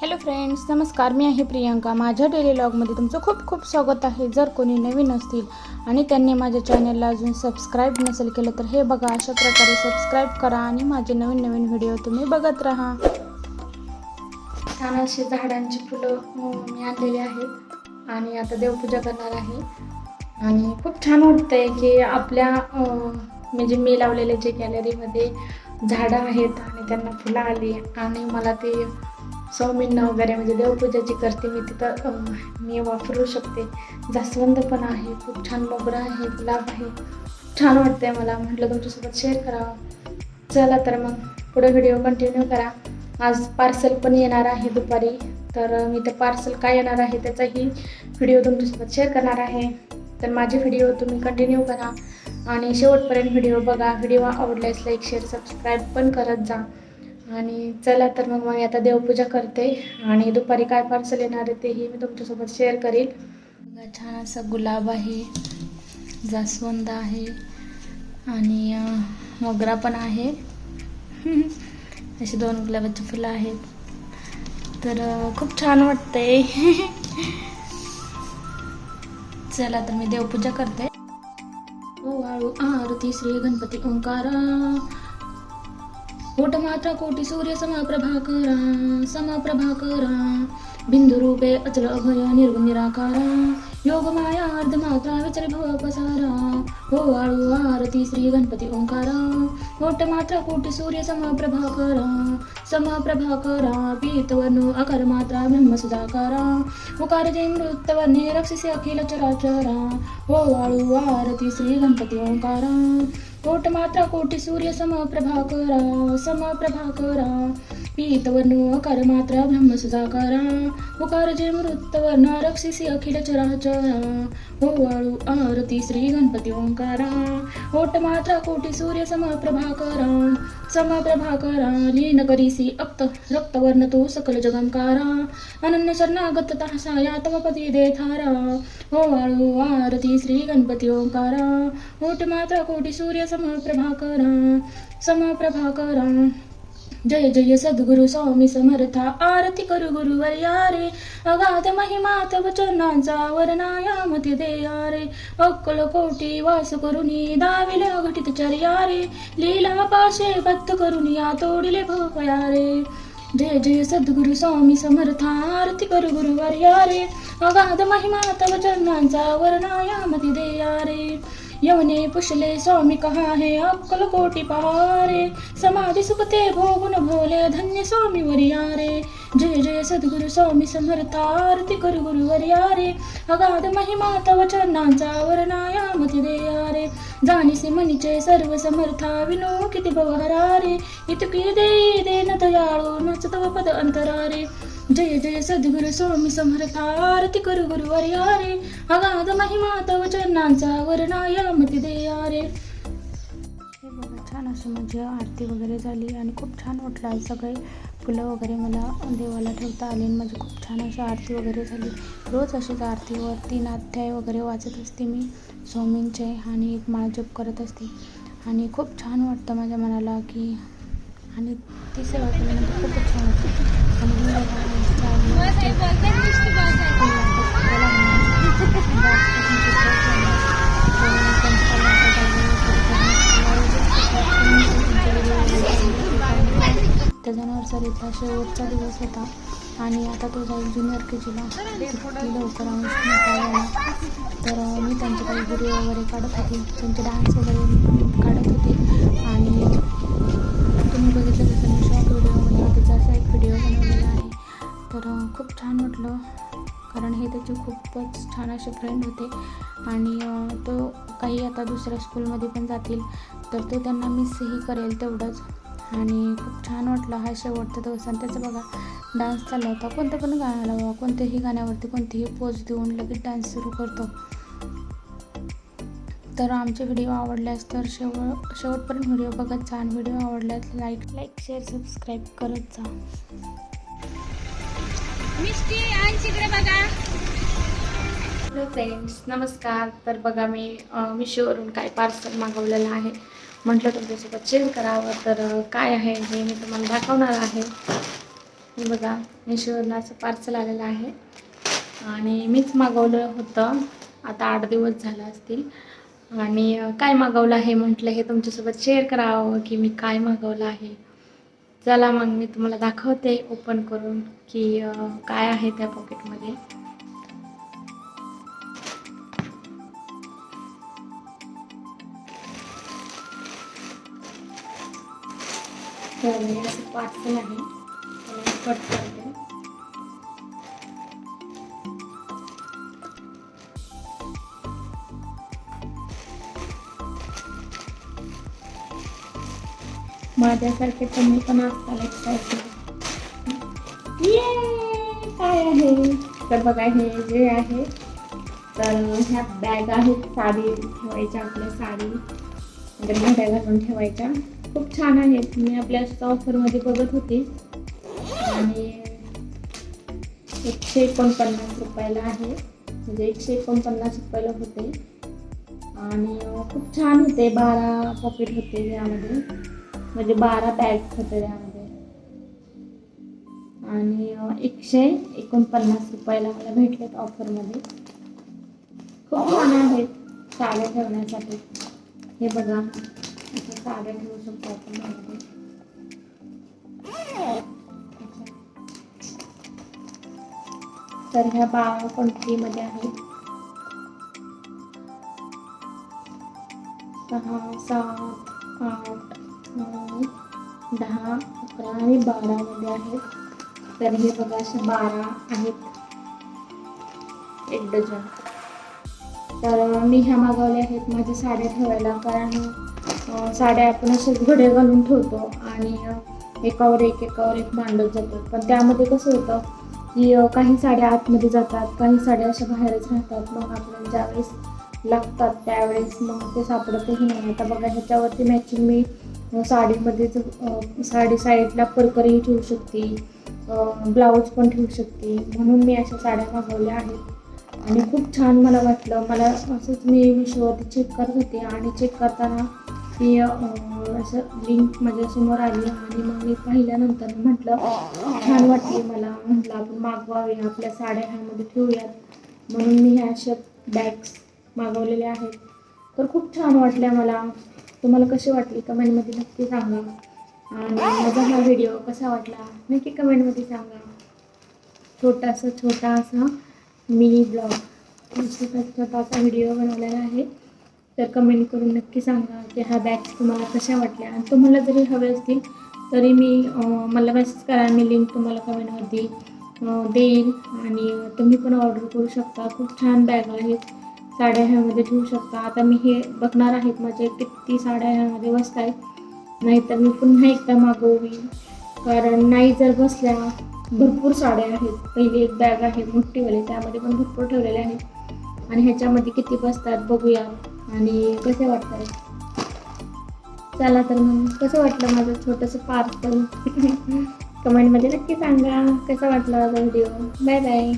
Hello friends नमस्कार. मी आहे प्रियंका. माझ्या डेली लॉगमध्ये तुमचं खूप खूप स्वागत आहे. जर कोणी नवीन असतील आणि त्यांनी माझ्या चॅनलला अजून सबस्क्राईब नसेल केलं तर हे बघा अशा प्रकारे सबस्क्राईब करा आणि माझे नवीन नवीन व्हिडिओ तुम्ही बघत राहा. छान अशी झाडांची फुलं मी आणलेली आहेत आणि आता देवपूजा करणार आहे. आणि खूप छान वाटतंय की आपल्या म्हणजे मी लावलेले जे गॅलरीमध्ये झाडं आहेत आणि त्यांना फुलं आली आणि मला ते स्वामींना वगैरे म्हणजे देवपूजाची करते. मी तिथं मी वापरू शकते. जास्वंद पण आहे. खूप छान मोगरा आहे. गुलाब आहे. छान वाटतंय मला. म्हटलं तुमच्यासोबत शेअर करावं. चला तर मग पुढे व्हिडिओ कंटिन्यू करा. आज पार्सल पण येणार आहे दुपारी. तर मी ते पार्सल काय येणार आहे त्याचाही व्हिडिओ तुमच्यासोबत शेअर करणार आहे. तर माझे व्हिडिओ तुम्ही कंटिन्यू करा. आणि शेवटपर्यंत व्हिडिओ बघा. व्हिडिओ आवडल्यास लाईक शेअर सबस्क्राईब पण करत जा. आणि चला तर मग मी आता देवपूजा करते आणि दुपारी काय पार्सल येणार आहे तेही मी तुमच्यासोबत शेअर करील बघा, छान असा गुलाब आहे जास्वंद आहे आणि मोगरा पण आहे. अशी दोन गुलाबाची फुलं आहेत. तर खूप छान वाटतंय. चला तर मी देवपूजा करते. ओ वाळू आरती श्री गणपती ओंकारा. कोट मात्रा कोटी सूर्य समप्रभाकरा समप्रभाकरा। बिंदुरूपे अचल अभय निर्गुण निराकारा। योग माया अर्ध मात्रा विचल भव पसारा। हो वाळू आरती श्री गणपती ओंकारा. मोठ मात्रा कोटी सूर्य समप्रभाकरा समप्रभाकरा पीतवनु अकर मात्रा ब्रह्म सुधाकारा. उकार जय मृतवर्णे रक्षसी अखिल चराचरा. हो वाळू आरती श्री गणपती ओंकारा. कोट मात्रा कोटी सूर्य समप्रभाकरा समप्रभाकरा पीतवर्णो अकार मात्रा ब्रह्म सुधाकारा. उकार जे मृत्तवर्ण रक्षसी अखिल चराचरा. हो वाळू आरती श्री गणपती ओंकारा. कोट मात्रा कोटी सूर्य समप्रभाकरा समप्रभाकरा लीन करीसी अक्त रक्तवर्ण तो सकल जगंकारा। अनन्य शरणागत तासाया तव पति देथारा हो वाळू आरती श्री गणपती ओंकारा। कोट मात्रा कोटी सूर्य समप्रभाकरा समप्रभाकरा जय जय सद्गुरु स्वामी समर्था आरती करू गुरुवर्या रे अगाध महिमा तव चरणांचा वर्णाया मती देया रे अक्कल कोटी वास करुनी दाविले अघटित चर्या रे लीला पाशे भक्त करुनी या तोडिले भोपया रे जय जय सद्गुरु स्वामी समर्था आरती करू गुरुवर्या रे अगाध महिमा तव चरणांचा वर्णाया मती देया रे यवने पुषले स्वामी कहा है अक्कल कोटी पहारे समाधि सुखते भोगुन भोले धन्य स्वामी वरियारे। जय जय सद्गुरु स्वामी समर्था आरती करू गुरु वरियारे। अगाध महिमा तव चरणांचा वर्णाया मती देया जाणीसे मनीचे सर्व समर्था विनो किती भवहरा रे इतकी देई देन दयाळू नच तव पद अंतरारे। जय जय सद्गुरु स्वामी समर्थ आरती करू गुरुवर्या रे अगाध महिमा तव चरणांचा वर्णाया मती दे रे हे बघा छान अशी म्हणजे आरती वगैरे झाली आणि खूप छान वाटलं सगळे फुलं वगैरे मला देवाला ठेवता आले आणि माझी खूप छान अशी आरती वगैरे झाली. रोज अशीच आरतीवर तीन वगैरे वाचत असते मी. स्वामींचे आणि एक माळ जप करत असते. आणि खूप छान वाटतं माझ्या मनाला की आणि ती सेवा केल्यानंतर खूपच छान वाटतं. त्याचा शेवटचा दिवस होता. आणि आता तो जाईल ज्युनियर के जीला किती लवकर आम्ही तर मी त्यांचे काही व्हिडिओ वगैरे काढत होते. त्यांचे डान्स वगैरे काढत होते. आणि तुम्ही बघितलं जसं मी शॉर्ट व्हिडिओमध्ये त्याचा असा एक व्हिडिओ बनवलेला आहे. तर खूप छान वाटलं. कारण हे त्याचे खूपच छान असे फ्रेंड होते. आणि तो काही आता दुसऱ्या स्कूलमध्ये पण जातील. तर तो त्यांना मिसही करेल तेवढंच. आणि खूप छान वाटलं हा शेवटचा दिवस. आणि त्याचा बघा डान्स चालला होता. कोणत्या पण गाण्याला बघा कोणत्याही गाण्यावरती कोणतीही पोज देऊन लगेच डान्स सुरू करतो. तर आमचे व्हिडिओ आवडल्यास तर शेवट शेवटपर्यंत व्हिडिओ बघत जा. आणि व्हिडिओ आवडल्यास लाईक लाईक शेअर सबस्क्राईब करत जा. आणि बघा. हॅलो फ्रेंड्स नमस्कार. तर बघा मी मिशोवरून काय पार्सल मागवलेलं आहे. म्हटलं तुमच्यासोबत शेअर करावं तर काय आहे हे मी तुम्हाला दाखवणार आहे. बघा मिशोवरनं असं पार्सल आलेलं आहे. आणि मीच मागवलं होतं. आता आठ दिवस झाला असतील. आणि काय मागवलं आहे म्हटलं हे तुमच्यासोबत शेअर करावं की मी काय मागवलं आहे. चला मग मी तुम्हाला दाखवते ओपन करून की काय आहे त्या पॉकेटमध्ये तर असं पार्सल आहे. त्याला कट करते. माझ्यासारखे तुम्ही पण असताल एक्साइटेड ये काय आहे? तर बघा हे जे आहे तर ह्या बॅग आहेत साडी ठेवायच्या आपल्या साडी. म्हणजे घड्या घालून ठेवायच्या. खूप छान आहेत मी आपल्या ऑफरमध्ये बघत होते. आणि एकशे एकोणपन्नास रुपयाला आहे. म्हणजे एकशे एकोणपन्नास रुपयाला होते. आणि खूप छान होते. बारा पॉकेट होते यामध्ये. म्हणजे बारा बॅग होते त्यामध्ये आणि एकशे एकोणपन्नास रुपयाला मला भेटलेत ऑफरमध्ये खूप छान आहेत. चालू ठेवण्यासाठी. हे बघा. असं साड्या ठेवू शकतो आपण यामध्ये. तर ह्या बारा क्वांटिटीमध्ये आहेत सहा सात आठ नऊ दहा अकरा आणि बारामध्ये आहेत तर हे बघा असे बारा आहेत. एक डझन. तर मी ह्या मागवल्या आहेत माझ्या साड्या ठेवायला. कारण साड्या आपण असेच घडे घालून ठेवतो आणि एकावर एक एकावर एक मांडत जातो पण त्यामध्ये कसं होतं की काही साड्या आतमध्ये जातात काही साड्या अशा बाहेरच राहतात. मग आपल्याला ज्यावेळेस लागतात त्यावेळेस मग ते सापडतही नाही. आता बघा ह्याच्यावरती मॅचिंग मी साडीमध्येच साडी साईडला परकरही ठेवू शकते. ब्लाऊज पण ठेवू शकते. म्हणून मी अशा साड्या मागवल्या आहेत. आणि खूप छान मला वाटलं. मला असंच मी मिशोवरती चेक करत होते आणि चेक करताना ती असं लिंक माझ्यासमोर आली आणि मग मी पाहिल्यानंतर म्हटलं छान वाटली मला. म्हटलं आपण मागवावे आपल्या साड्या ह्यामध्ये ठेवूयात. म्हणून मी ह्या अशा बॅग्स मागवलेल्या आहेत. तर खूप छान वाटल्या मला. तुम्हाला कशी वाटली? कमेंटमध्ये नक्की सांगा. आणि माझा हा व्हिडिओ कसा वाटला? नक्की कमेंटमध्ये सांगा. छोटासा छोटा असा मिनी ब्लॉग छोटा छोटासा व्हिडिओ बनवलेला आहे. तर कमेंट करून नक्की सांगा की ह्या बॅग्स तुम्हाला कशा वाटल्या. आणि तुम्हाला जरी हवे असतील तरी मी मला मेसेज करा मी लिंक तुम्हाला कमेंटमध्ये देईल देईन. आणि तुम्ही पण ऑर्डर करू शकता. खूप छान बॅग आहेत साड्या ह्यामध्ये ठेवू शकता. आता मी हे बघणार आहेत माझे किती साड्या ह्यामध्ये बसत आहेत. नाहीतर मी पुन्हा एकदा मागवली कारण नाही जर बसल्या भरपूर साड्या आहेत. पहिली एक बॅग आहे मोठीवाली. त्यामध्ये पण भरपूर ठेवलेले आहेत. आणि ह्याच्यामध्ये किती बसतात बघूया. आणि कसे वाटतात चला तर मग कसं वाटलं माझं छोटंसं पार्सल? कमेंटमध्ये नक्की सांगा. कसं वाटलं माझा व्हिडिओ बाय बाय